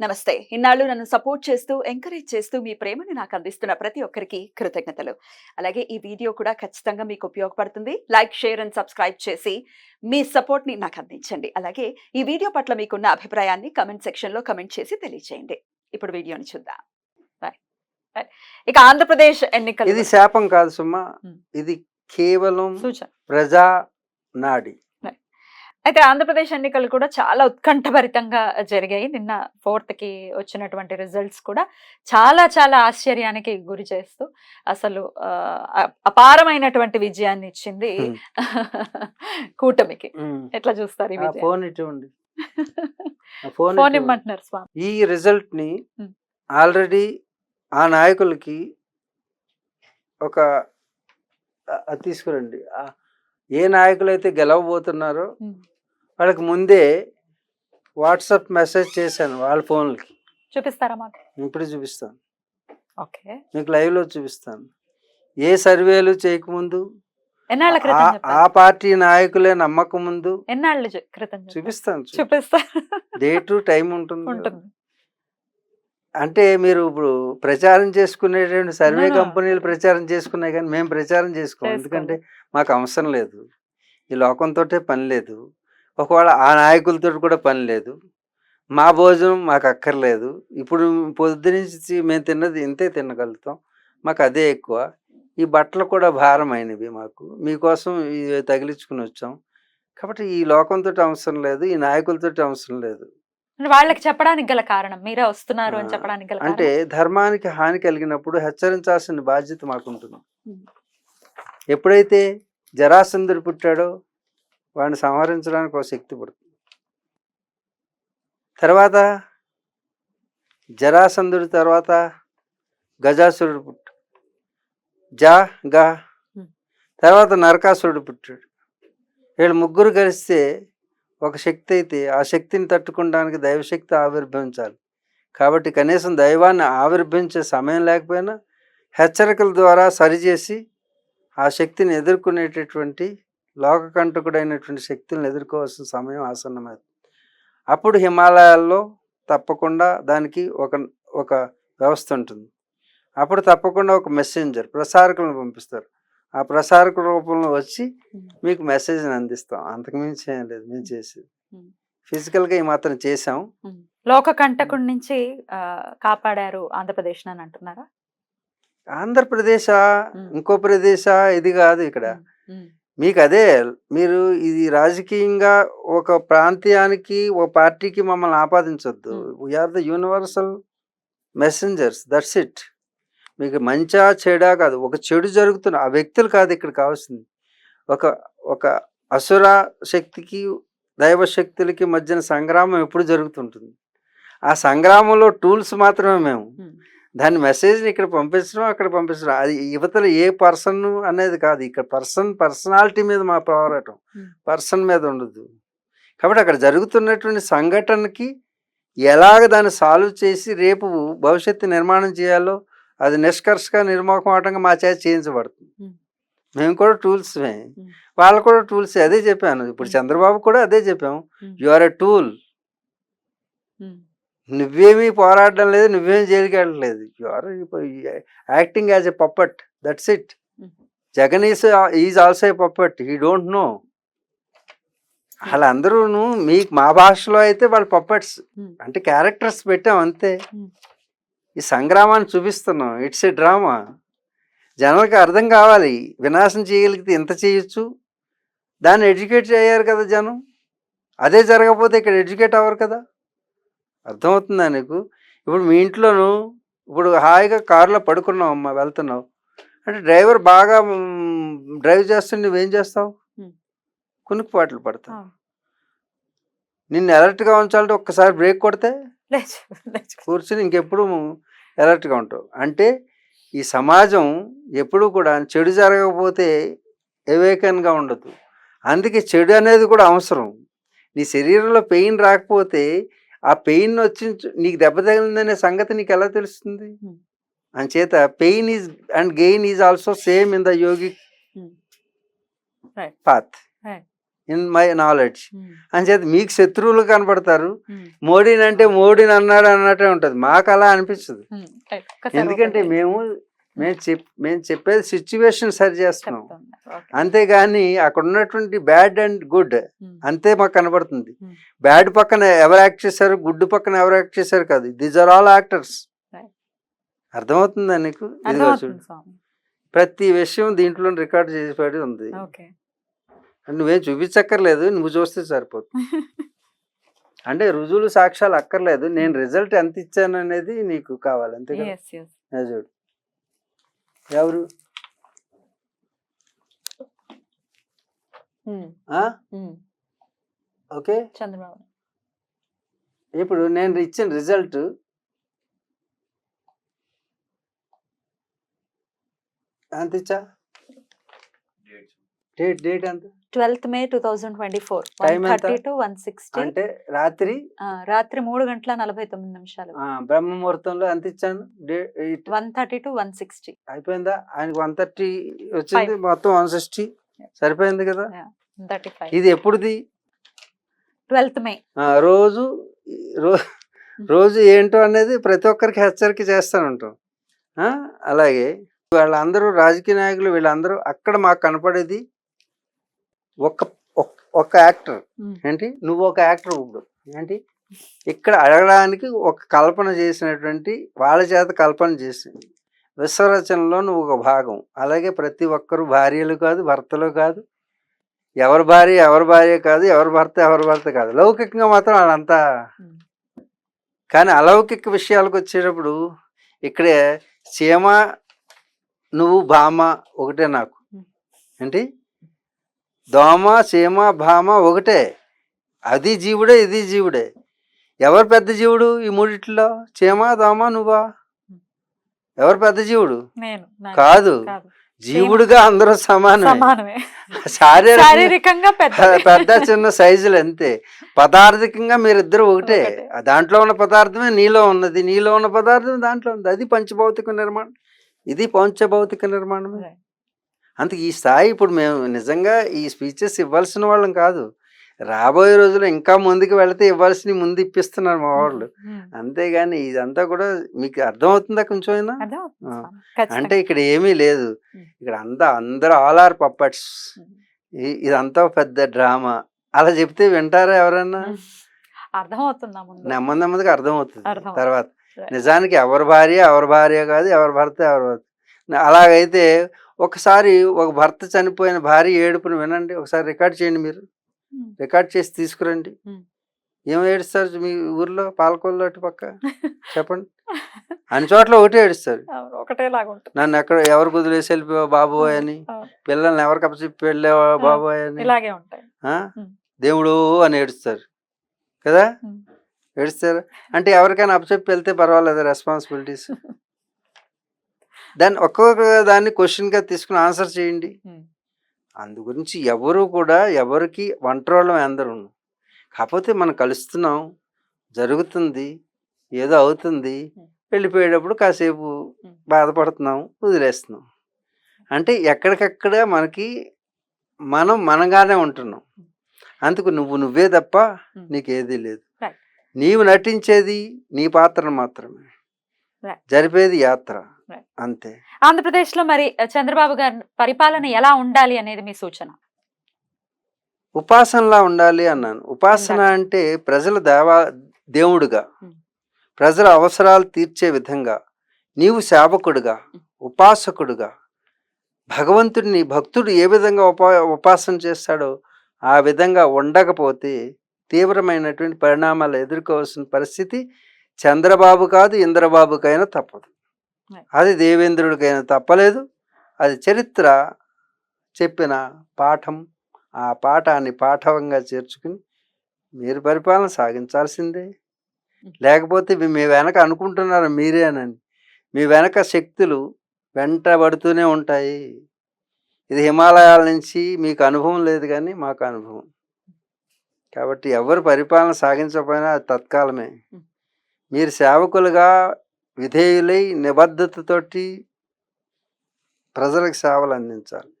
నమస్తే. ఇన్నాళ్ళు నన్ను సపోర్ట్ చేస్తూ ఎంకరేజ్ చేస్తూ మీ ప్రేమని నాకు అందిస్తున్న ప్రతి ఒక్కరికి కృతజ్ఞతలు. అలాగే ఈ వీడియో కూడా ఖచ్చితంగా మీకు ఉపయోగపడుతుంది. లైక్ షేర్ అండ్ సబ్స్క్రైబ్ చేసి మీ సపోర్ట్ని నాకు అందించండి. అలాగే ఈ వీడియో పట్ల మీకున్న అభిప్రాయాన్ని కమెంట్ సెక్షన్లో కమెంట్ చేసి తెలియజేయండి ఇప్పుడు వీడియోని చూద్దాం. ఇక ఆంధ్రప్రదేశ్ ఎన్నికలు ఇది శాపం కాదు సుమా. ఉమ్. ఇది కేవలం ప్రజా నాడి. అయితే ఆంధ్రప్రదేశ్ ఎన్నికలు కూడా చాలా ఉత్కంఠభరితంగా జరిగాయి నిన్న ఫోర్త్కి వచ్చినటువంటి రిజల్ట్స్ కూడా చాలా చాలా ఆశ్చర్యానికి గురి చేస్తూ అసలు అపారమైనటువంటి విజయాన్ని ఇచ్చింది. కూటమికి. ఎట్లా చూస్తారు ఫోన్ ఇటువంటి ఫోన్. ఇమ్మంటున్నారు స్వామి ఈ రిజల్ట్ని. ఆల్రెడీ ఆ నాయకులకి ఒక తీసుకురండి ఏ నాయకులు అయితే గెలవబోతున్నారో. వాళ్ళకి ముందే వాట్సాప్ మెసేజ్ చేశాను వాళ్ళ ఫోన్లకి. చూపిస్తారా మాకు? ఇప్పుడు చూపిస్తాను. ఓకే. మీకు live లో చూపిస్తాను. ఏ సర్వేలు చేయకముందు ఎన్నాళ్ళ క్రితం ఆ- పార్టీ నాయకులే నమ్మకం ముందు ఎన్నాళ్ళ క్రితం? చూపిస్తాను చూ- చూపిస్తారు డేటు టైం ఉంటుంది అంటే మీరు ఇప్పుడు ప్రచారం చేసుకునేటువంటి సర్వే. కంపెనీలు ప్రచారం చేసుకున్నాయి కానీ మేము ప్రచారం చేసుకోం. ఎందుకంటే మాకు అవసరం లేదు. ఈ లోకంతో పని లేదు. ఒకవేళ ఆ నాయకులతో కూడా పని లేదు మా భోజనం మాకు అక్కర్లేదు. ఇప్పుడు పొద్దునుంచి మేము తిన్నది ఇంతే తినగలుగుతాం. మాకు అదే ఎక్కువ. ఈ బట్టలు కూడా భారమైనవి మాకు. మీకోసం ఇవి తగిలించుకుని వచ్చాం. కాబట్టి ఈ లోకంతో అవసరం లేదు ఈ నాయకులతో అవసరం లేదు. వాళ్ళకి చెప్పడానికి గల కారణం మీరే వస్తున్నారు అని చెప్పడానికి గల అంటే ధర్మానికి హాని కలిగినప్పుడు హెచ్చరించాల్సిన బాధ్యత మాకుంటుంది ఉమ్. ఎప్పుడైతే జరాసంధుడు పుట్టాడో వాడిని సంహరించడానికి ఒక శక్తి పుడుతుంది. తర్వాత జరాసంధుడి తర్వాత గజాసురుడు పుట్టాడు. జా గా. తర్వాత నరకాసురుడు పుట్టాడు. వీళ్ళు ముగ్గురు కలిస్తే ఒక శక్తి అయితే ఆ శక్తిని తట్టుకోవడానికి దైవశక్తి ఆవిర్భవించాలి. కాబట్టి కనీసం దైవాన్ని ఆవిర్భవించే సమయం లేకపోయినా హెచ్చరికల ద్వారా సరిచేసి ఆ శక్తిని ఎదుర్కొనేటటువంటి లోకకంటకుడైనటువంటి శక్తులను ఎదుర్కోవాల్సిన సమయం ఆసన్నమైంది. అప్పుడు హిమాలయాల్లో తప్పకుండా దానికి ఒక ఒక వ్యవస్థ ఉంటుంది. అప్పుడు తప్పకుండా ఒక మెసెంజర్ ప్రసారకులను పంపిస్తారు. ఆ ప్రసారక రూపంలో వచ్చి. మీకు మెసేజ్ని అందిస్తాం. అంతకు మించి ఏం లేదు మేము చేసేది. ఫిజికల్గా ఈ మాత్రం చేసాం. లోక కంటకుడి నుంచి కాపాడారు ఆంధ్రప్రదేశ్ అని అంటున్నారా? ఆంధ్రప్రదేశ్. ఇంకో ప్రదేశ? ఇది కాదు ఇక్కడ. మీకు అదే మీరు ఇది రాజకీయంగా ఒక ప్రాంతీయానికి ఒక పార్టీకి మమ్మల్ని ఆపాదించొద్దు. We're the universal messengers that's it మీకు మంచా చెడా కాదు ఒక చెడు జరుగుతున్న ఆ వ్యక్తులు కాదు ఇక్కడ కావాల్సింది. ఒక ఒక అసుర శక్తికి దైవ శక్తులకి మధ్యన సంగ్రామం ఎప్పుడు జరుగుతుంటుంది? ఆ సంగ్రామంలో టూల్స్ మాత్రమే మేము. దాని మెసేజ్ని ఇక్కడ పంపించడం అక్కడ పంపించడం అది యువతలు ఏ పర్సన్ అనేది కాదు ఇక్కడ పర్సన్ పర్సనాలిటీ మీద మా పోరాటం. పర్సన్ మీద ఉండదు కాబట్టి అక్కడ జరుగుతున్నటువంటి సంఘటనకి ఎలాగ దాన్ని సాల్వ్ చేసి రేపు భవిష్యత్తు నిర్మాణం చేయాలో అది నిష్కర్షగా నిర్మోహమాటంగా మా చేత చేయించబడుతుంది. మేము కూడా టూల్స్ Hmm. వాళ్ళు కూడా టూల్స్ అదే చెప్పాను ఇప్పుడు. చంద్రబాబు కూడా అదే చెప్పాము. You are a tool. నువ్వేమీ పోరాడడం లేదు నువ్వేం జైలుకి వెళ్ళలేదు you are acting as a puppet that's it. Jagan is is also a puppet he don't know వాళ్ళందరూ మీకు మా భాషలో అయితే వాళ్ళు పప్పట్స్. అంటే క్యారెక్టర్స్ పెట్టాం అంతే. ఈ సంగ్రామాన్ని చూపిస్తున్నాం. ఇట్స్ ఏ డ్రామా జనాలకు అర్థం కావాలి. వినాశం చేయగలిగితే ఎంత చేయొచ్చు? దాన్ని ఎడ్యుకేట్ అయ్యారు కదా జనం. అదే జరగకపోతే ఇక్కడ ఎడ్యుకేట్ అవ్వరు కదా. అర్థమవుతుందా నీకు? ఇప్పుడు మీ ఇంట్లోనూ ఇప్పుడు హాయిగా కారులో పడుకున్నావు అమ్మా వెళ్తున్నావు. అంటే డ్రైవర్ బాగా డ్రైవ్ చేస్తుంటే నువ్వేం చేస్తావు. కునుకుపాట్లు పడతావు. నిన్ను అలర్ట్గా ఉంచాలంటే ఒక్కసారి బ్రేక్ కొడితే. కూర్చుని ఇంకెప్పుడు అలర్ట్గా ఉంటావు. అంటే ఈ సమాజం ఎప్పుడు కూడా చెడు జరగకపోతే ఎవేకన్గా ఉండదు. అందుకే చెడు అనేది కూడా అవసరం. నీ శరీరంలో పెయిన్ రాకపోతే ఆ పెయిన్ వచ్చి నీకు దెబ్బ తగిలిందనే సంగతి నీకు ఎలా తెలుస్తుంది. అంచేత pain is and gain is also same in the. Right. Path. In my knowledge. Um, అని చేత మీకు శత్రువులు కనపడతారు. మోడీని అంటే మోడీని అన్నాడు అన్నట్టే ఉంటుంది. మాకు అలా అనిపించదు ఎందుకంటే మేము మేము చెప్ మేము చెప్పేది సిచ్యువేషన్ సరి చేస్తున్నాం. అంతేగాని అక్కడ ఉన్నటువంటి బ్యాడ్ అండ్ గుడ్ అంతే మాకు కనబడుతుంది. బ్యాడ్ పక్కన ఎవరు యాక్ట్ చేశారు గుడ్ పక్కన ఎవరు యాక్ట్ చేశారు కాదు. These are all actors. అర్థమవుతుందా నీకు? ప్రతి విషయం దీంట్లో రికార్డ్ చేసి పడి ఉంది నువ్వేం చూపించక్కర్లేదు నువ్వు చూస్తే సరిపోతుంది. అంటే రుజువులు సాక్ష్యాలు అక్కర్లేదు నేను రిజల్ట్ ఎంత ఇచ్చాను అనేది నీకు కావాలి అంతే చూడు. ఎవరు? ఆ? ఓకే. చంద్రబాబు. ఇప్పుడు నేను ఇచ్చిన రిజల్ట్ ఎంత ఇచ్చా? డేట్ డేట్ ఎంత? Twelfth May two thousand twenty four? Thirty to one sixty. అంటే రాత్రి? రాత్రి మూడు గంటల నలభై తొమ్మిది నిమిషాలు. బ్రహ్మ ముహూర్తంలో ఎంత ఇచ్చాను? One thirty to one sixty. అయిపోయిందా? ఆయనకి వన్ థర్టీ వచ్చింది మొత్తం వన్ సిక్స్టీ. సరిపోయింది కదా? Thirty five. ఇది ఎప్పుడుది? Twelfth May. రోజు రో- రోజు ఏంటో అనేది ప్రతి ఒక్కరికి హెచ్చరిక చేస్తూనే ఉంటాం అలాగే వాళ్ళందరూ రాజకీయ నాయకులు వీళ్ళందరూ అక్కడ మాకు కనపడేది ఒక ఒక్- యాక్టర్. ఏంటి? నువ్వు ఒక యాక్టర్ ఇప్పుడు ఏంటి? ఇక్కడ అడగడానికి ఒక కల్పన చేసినటువంటి వాళ్ళ చేత కల్పన చేసి విశ్వరచనలో నువ్వు ఒక భాగం. అలాగే ప్రతి ఒక్కరు భార్యలు కాదు భర్తలు కాదు. ఎవరి భార్య ఎవరి భార్య కాదు ఎవరి భర్త ఎవరి భర్త కాదు. లౌకికంగా మాత్రం వాళ్ళంతా కానీ అలౌకిక విషయాలకు వచ్చేటప్పుడు ఇక్కడే సీమ నువ్వు భామ ఒకటే నాకు. ఏంటి? దోమ సీమ భామ ఒకటే. అది జీవుడే ఇది జీవుడే. ఎవరు పెద్ద జీవుడు ఈ మూడిట్లో? చీమ దోమ నువ్వా? ఎవరు పెద్ద జీవుడు? కాదు. జీవుడుగా అందరూ సమానమే. శారీరకంగా పెద్ద. చిన్న సైజులు అంతే. పదార్థికంగా మీరిద్దరు ఒకటే. దాంట్లో ఉన్న పదార్థమే నీలో ఉన్నది. నీలో ఉన్న పదార్థం దాంట్లో ఉంది అది పంచభౌతిక నిర్మాణం. ఇది పంచభౌతిక నిర్మాణమే. అందుకే ఈ స్థాయి ఇప్పుడు మేము నిజంగా ఈ స్పీచెస్ ఇవ్వాల్సిన వాళ్ళం కాదు రాబోయే రోజుల్లో ఇంకా ముందుకు వెళితే ఇవ్వాల్సిన ముందు ఇప్పిస్తున్నారు మా వాళ్ళు. అంతేగాని ఇదంతా కూడా మీకు అర్థమవుతుందా కొంచెం. అంటే ఇక్కడ ఏమీ లేదు. ఇక్కడ అంతా అందరూ ఆల్ ఆర్ పప్పట్స్. ఇదంతా పెద్ద డ్రామా అలా చెప్తే వింటారా ఎవరన్నా. అర్థమవుతుందా ముందు నెమ్మది నెమ్మదిగా అర్థమవుతుంది. తర్వాత. నిజానికి ఎవరి భార్య ఎవరి భార్య కాదు ఎవరి భర్త ఎవరి భర్త అలాగైతే ఒకసారి ఒక భర్త చనిపోయిన భార్య ఏడుపుని వినండి. ఒకసారి రికార్డ్ చేయండి మీరు. రికార్డ్ చేసి తీసుకురండి. ఏం ఏడుస్తారు మీ ఊర్లో పాలకొల్లు అటు పక్క? చెప్పండి. అన్ని చోట్ల ఒకటే ఏడుస్తారు. నన్ను ఎక్కడ ఎవరు కుదిలేసి వెళ్ళిపోయావు బాబోయ్ అని. పిల్లల్ని ఎవరు కప్పచెప్పి వెళ్ళావా బాబోయ్ అని. దేవుడు అని ఏడుస్తారు. కదా. ఏడుస్తారు. అంటే ఎవరికైనా అప్పచెప్పి వెళ్తే పర్వాలేదు రెస్పాన్సిబిలిటీస్? దాన్ని ఒక్కొక్క దాన్ని క్వశ్చన్గా తీసుకుని ఆన్సర్ చేయండి. అందు గురించి ఎవరు కూడా ఎవరికి ఒంటరోళ్ళం అందరూ కాకపోతే మనం కలుస్తున్నాం జరుగుతుంది ఏదో అవుతుంది. వెళ్ళిపోయేటప్పుడు కాసేపు. బాధపడుతున్నాం వదిలేస్తున్నాం అంటే ఎక్కడికక్కడ మనకి మనం మనగానే ఉంటున్నాం అందుకు నువ్వు నువ్వే తప్ప. నీకేదీ లేదు. నీవు నటించేది నీ పాత్ర మాత్రమే. జరిపేది యాత్ర. అంతే ఆంధ్రప్రదేశ్లో మరి చంద్రబాబు గారి పరిపాలన ఎలా ఉండాలి అనేది మీ సూచన ఉపాసనలా ఉండాలి అన్నాను ఉపాసన. అంటే ప్రజల దేవా దేవుడుగా. ప్రజల అవసరాలు తీర్చే విధంగా నీవు సేవకుడుగా. ఉపాసకుడుగా భగవంతుడిని భక్తుడు ఏ విధంగా ఉపా ఉపాసన చేస్తాడో ఆ విధంగా ఉండకపోతే తీవ్రమైనటువంటి పరిణామాలు ఎదుర్కోవాల్సిన పరిస్థితి చంద్రబాబు కాదు ఇంద్రబాబుకైనా తప్పదు. అది దేవేంద్రుడికైనా తప్పలేదు. అది చరిత్ర చెప్పిన పాఠం. ఆ పాఠాన్ని పాఠవంగా చేర్చుకుని మీరు పరిపాలన సాగించాల్సిందే. లేకపోతే మీ- వెనక అనుకుంటున్నారు మీరేనని మీ వెనక శక్తులు వెంటబడుతూనే ఉంటాయి. ఇది హిమాలయాల నుంచి మీకు అనుభవం లేదు కానీ మాకు అనుభవం. కాబట్టి ఎవరు పరిపాలన సాగించకపోయినా అది తత్కాలమే. మీరు సేవకులుగా విధేయులై నిబద్ధతతోటి ప్రజలకు సేవలు అందించాలి